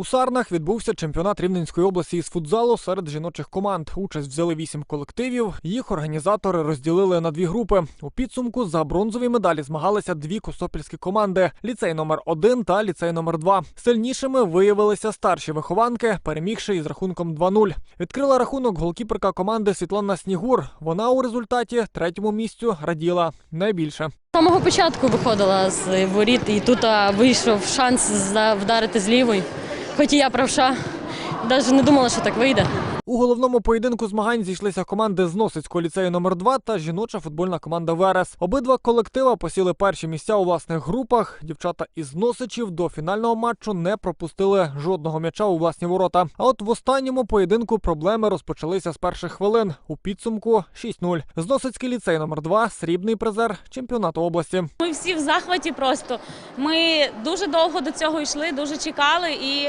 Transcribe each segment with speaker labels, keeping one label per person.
Speaker 1: У Сарнах відбувся чемпіонат Рівненської області із футзалу серед жіночих команд. Участь взяли вісім колективів. Їх організатори розділили на дві групи. У підсумку за бронзові медалі змагалися дві костопільські команди: ліцей номер 1 та ліцей номер 2 Сильнішими виявилися старші вихованки, перемігши із рахунком 2-0. Відкрила рахунок голкіперка команди Світлана Снігур. Вона у результаті третьому місцю раділа найбільше.
Speaker 2: З самого початку виходила з воріт, і тут вийшов шанс вдарити з лівої. Хоч і я правша, навіть не думала, що так вийде.
Speaker 1: У головному поєдинку змагань зійшлися команди з Носицького ліцею номер 2 та жіноча футбольна команда Верес. Обидва колектива посіли перші місця у власних групах. Дівчата із Носичів до фінального матчу не пропустили жодного м'яча у власні ворота. А от в останньому поєдинку проблеми розпочалися з перших хвилин. У підсумку 6-0. Зносицький ліцей номер 2 срібний призер чемпіонату області.
Speaker 3: Ми всі в захваті просто. Ми дуже довго до цього йшли, дуже чекали і,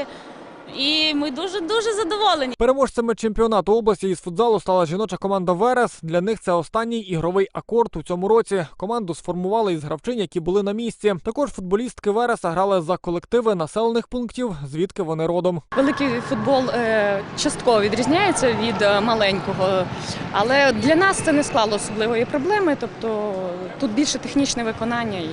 Speaker 3: і ми дуже дуже задоволені.
Speaker 1: Переможцями чемпіонату області із футзалу стала жіноча команда Верес. Для них це останній ігровий акорд у цьому році. Команду сформували із гравчинь, які були на місці. Також футболістки Вереса грали за колективи населених пунктів, звідки вони родом.
Speaker 4: Великий футбол е, частково відрізняється від е, маленького, але для нас це не склало особливої проблеми. Тобто тут більше технічне виконання і,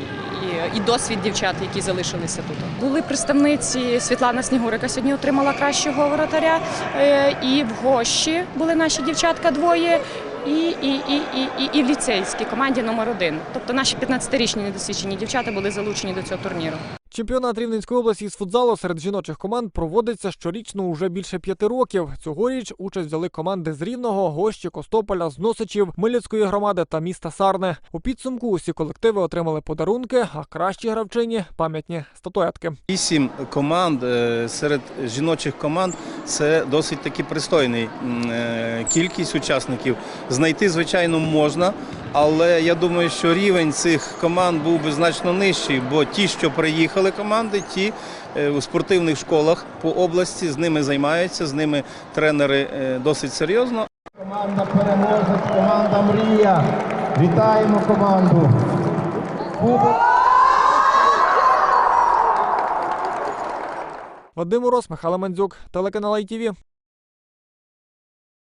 Speaker 4: і, і досвід дівчат, які залишилися тут. Були представниці Світлана Снігурика. сьогодні отримала кращого воротаря. е, І в гощі були наші дівчатка двоє. І, і, і, і, і, і в ліцейській команді номер один. Тобто наші 15-річні недосвідчені дівчата були залучені до цього турніру.
Speaker 1: Чемпіонат Рівненської області із футзалу серед жіночих команд проводиться щорічно уже більше п'яти років. Цьогоріч участь взяли команди з Рівного, Гощі, Костополя, з Носичів, Милицької громади та міста Сарне. У підсумку усі колективи отримали подарунки, а кращі гравчині пам'ятні статуетки.
Speaker 5: Вісім команд е, серед жіночих команд це досить таки пристойний е, кількість учасників. Знайти, звичайно, можна, але я думаю, що рівень цих команд був би значно нижчий, бо ті, що приїхали команди, ті е, у спортивних школах по області з ними займаються, з ними тренери е, досить серйозно.
Speaker 6: Команда переможець, команда Мрія. Вітаємо команду.
Speaker 1: Вадим Урос, Михайло Мандзюк, телеканал ITV.